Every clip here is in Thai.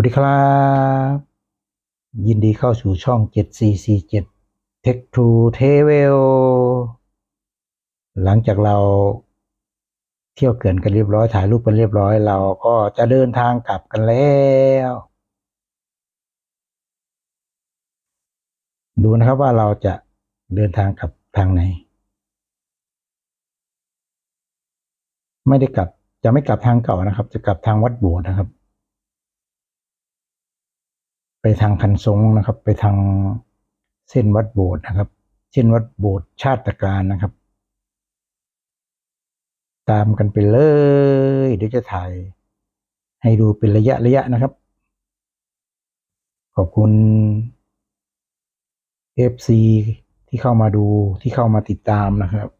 วัสดีครับ ยินดีเข้าสู่ช่อง 7447 Tech to Travel หลังจากเราเที่ยวเกินกันเรียบร้อย ถ่ายรูปกันเรียบร้อย เราก็จะเดินทางกลับกันแล้ว ดูนะครับว่าเราจะเดินทางกลับทางไหน ไม่ได้กลับจะไม่กลับทางเก่านะครับ จะกลับทางวัดโบสถ์นะครับ ไปทางคันทรงนะครับ ไปทางเส้นวัดโบสถ์นะครับ เส้นวัดโบสถ์ชาติการนะครับ ตามกันไปเลย เดี๋ยวจะถ่าย ให้ดูเป็นระยะระยะนะครับ ขอบคุณ FC ที่เข้ามาดูที่เข้ามาติดตามนะครับ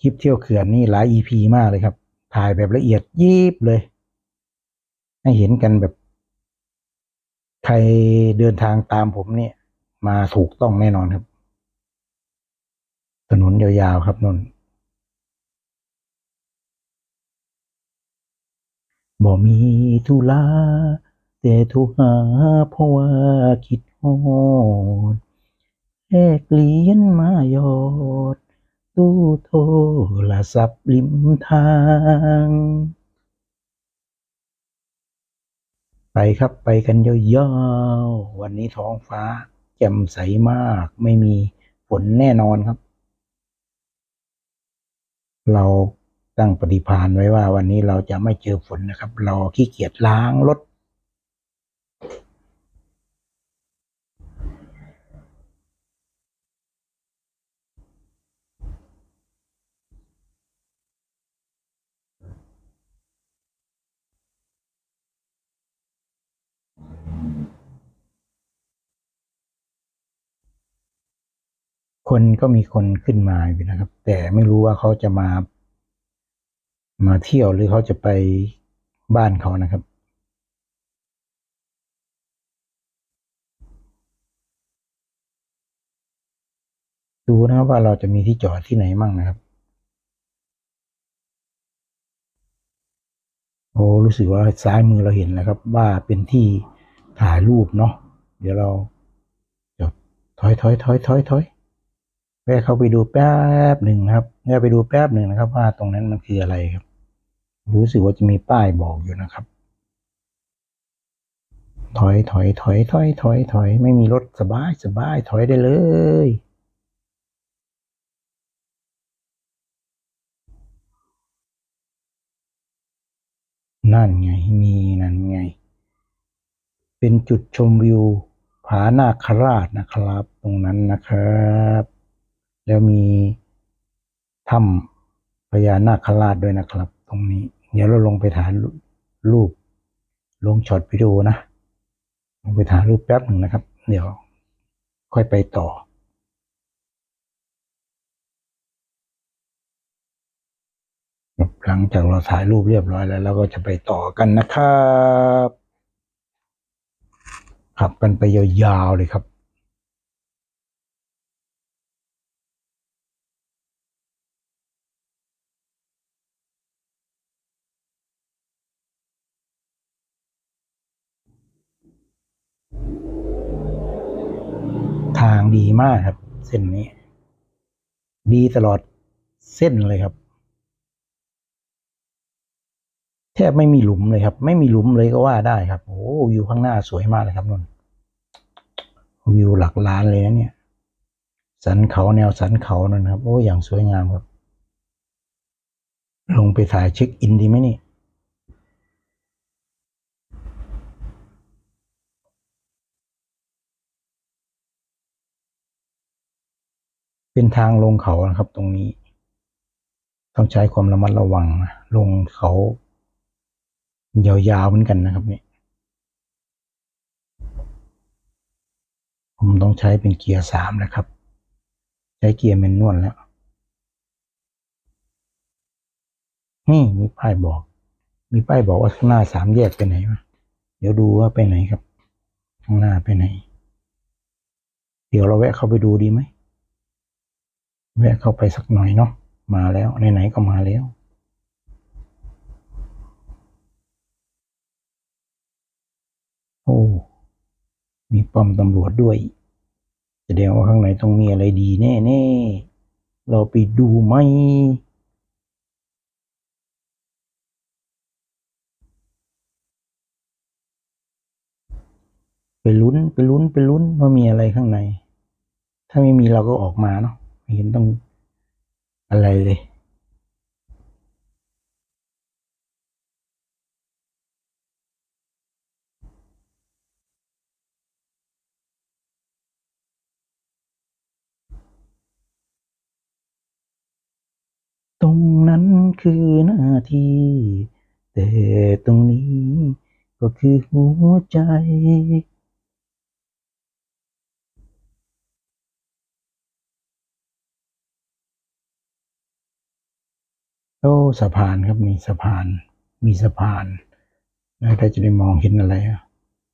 คลิปเที่ยวเขื่อนนี่หลาย EP มากเลยครับ ถ่ายแบบละเอียดยิบเลย ให้เห็นกันแบบ ใครเดินทางตามผมเนี่ย มาถูกต้องแน่นอนครับ ถนนยาวๆครับนนบ่มีธุระแต่โทุหาเพราะว่าคิดฮอดแลกเหรียญมาหยอด ตู้โทรศัพท์ริมทาง ไปครับไปกันยาวๆวันนี้ท้องฟ้าแจ่มใสมาก ไม่มีฝนแน่นอนครับ เราตั้งปฏิพานไว้ว่าวันนี้เราจะไม่เจอฝนนะครับ เราขี้เกียจล้างรถ คนก็มีคนขึ้นมาอยู่นะครับ แต่ไม่รู้ว่าเขาจะมา มาเที่ยวหรือเขาจะไปบ้านเขานะครับ ดูนะครับว่าเราจะมีที่จอดที่ไหนมั่งนะครับโอ้รู้สึกว่าซ้ายมือเราเห็นแล้วครับ ว่าเป็นที่ถ่ายรูปเนาะเดี๋ยวเราเดี๋ยถอยถอยถอยถอยถอย แวะเข้าไปดูแป๊บหนึ่งครับแวะไปดูแป๊บหนึ่งนะครับ ว่าตรงนั้นมันคืออะไรครับ รู้สึกว่าจะมีป้ายบอกอยู่นะครับ ถอยถอยถอยถอยถอยถอยไม่มีรถสบายสบายถอยได้เลยนั่นไงมีนั่นไง เป็นจุดชมวิวผานาคราชนะครับ ตรงนั้นนะครับ แล้วมีถ้ำพญานาคราชด้วยนะครับ ตรงนี้ เดี๋ยวเราลงไปถ่ายรูป ลงช็อตวิดีโอนะลงไปถ่ายรูปแป๊บหนึ่งนะครับ เดี๋ยวค่อยไปต่อหลังจากเราถ่ายรูปเรียบร้อยแล้วเราก็จะไปต่อกันนะครับ ขับกันไปยาวๆเลยครับ ดีมากครับ เส้นนี้ ดีตลอดเส้นเลยครับ แทบไม่มีหลุมเลยครับ ไม่มีหลุมเลยก็ว่าได้ครับ โอ้วิวข้างหน้าสวยมากเลยครับนนวิวหลักล้านเลยนะเนี่ย สันเขาแนวสันเขานั่นครับ โอ้อย่างสวยงามครับ ลงไปถ่ายเช็คอินดีไหมนี่ เป็นทางลงเขานะครับ ตรงนี้ ต้องใช้ความระมัดระวังนะลงเขายาวๆเหมือนกันนะครับเนี่ยผมต้องใช้เป็นเกียร์สามนะครับ ใช้เกียร์แมนนวลแล้ว นี่มีป้ายบอก มีป้ายบอกว่าข้างหน้าสามแยกไปไหนวะเดี๋ยวดูว่าไปไหนครับ ข้างหน้าไปไหน เดี๋ยวเราแวะเข้าไปดูดีไหม แวะเข้าไปสักหน่อยเนาะมาแล้วไหนๆก็มาแล้วโอ้มีป้อมตำรวจด้วยแสดงว่าข้างในต้องมีอะไรดีแน่ๆเราไปดูไหมไปลุ้นไปลุ้นไปลุ้นว่ามีอะไรข้างใน ถ้าไม่มีเราก็ออกมาเนาะ ไม่เห็นต้องอะไรเลยตรงนั้นคือหน้าที่ แต่ตรงนี้ก็คือหัวใจ โอ้สะพานครับมีสะพาน มีสะพานแล้วถ้าจะได้มองเห็นอะไรอะ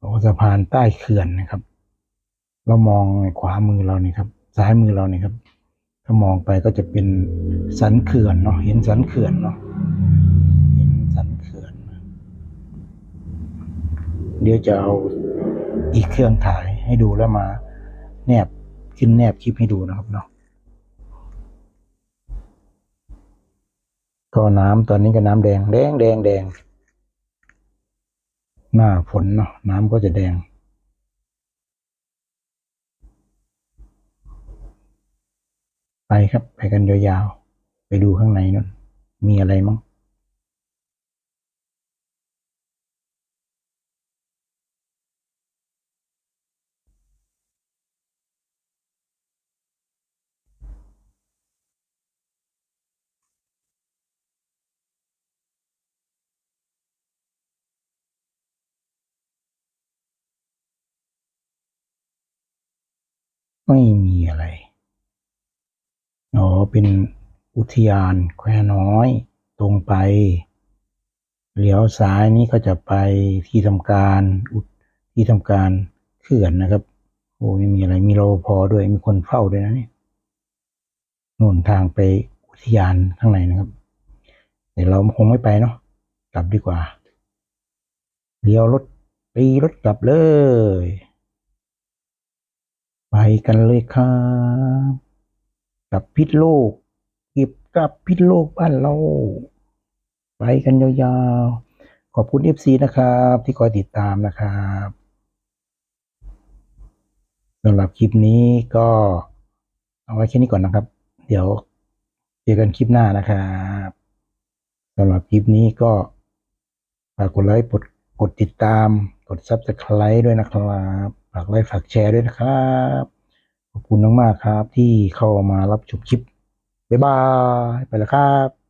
บอกว่าสะพานใต้เขื่อนนะครับ เรามองขวามือเรานี่ครับ ซ้ายมือเรานี่ครับ ถ้ามองไปก็จะเป็นสันเขื่อนเนาะเห็นสันเขื่อนเนาะเห็นสันเขื่อน เดี๋ยวจะเอาอีกเครื่องถ่ายให้ดูแล้วมา แนบขึ้นแนบคลิปให้ดูนะครับเนาะ ก็น้ำตอนนี้ก็น้ำแดงแดงแดงแดง หน้าฝนเนาะน้ำก็จะแดง ไปครับ ไปกันยาวๆ ไปดูข้างในนั่นมีอะไรมั้ง ไม่มีอะไร อ๋อ เป็นอุทยานแควน้อย ตรงไป เลี้ยวซ้ายนี่ก็จะไปที่ทำการอุที่ทำการเขื่อนนะครับ โอ้ไม่มีอะไร มีรปภด้วย มีคนเฝ้าด้วยนะเนี่ยนู่นทางไปอุทยานข้างในนะครับ เดี๋ยวเราคงไม่ไปเนาะ กลับดีกว่า เลี้ยวรถตีรถกลับเลย ไปกันเลยครับกับพิษโลก เก็บกับพิษโลกบ้านเรา ไปกันยาวๆ ขอบคุณ FC นะครับ ที่คอยติดตามนะครับสำหรับคลิปนี้ก็เอาไว้แค่นี้ก่อนนะครับ เดี๋ยวเจอกันคลิปหน้านะครับสำหรับคลิปนี้ก็ฝากกดไลค์กดกดติดตามกด Subscribe ด้วยนะครับ ฝากไลค์ฝากแชร์ด้วยนะครับ ขอบคุณมากๆครับที่เข้ามารับชมคลิปบ๊ายบายไปแล้วครับ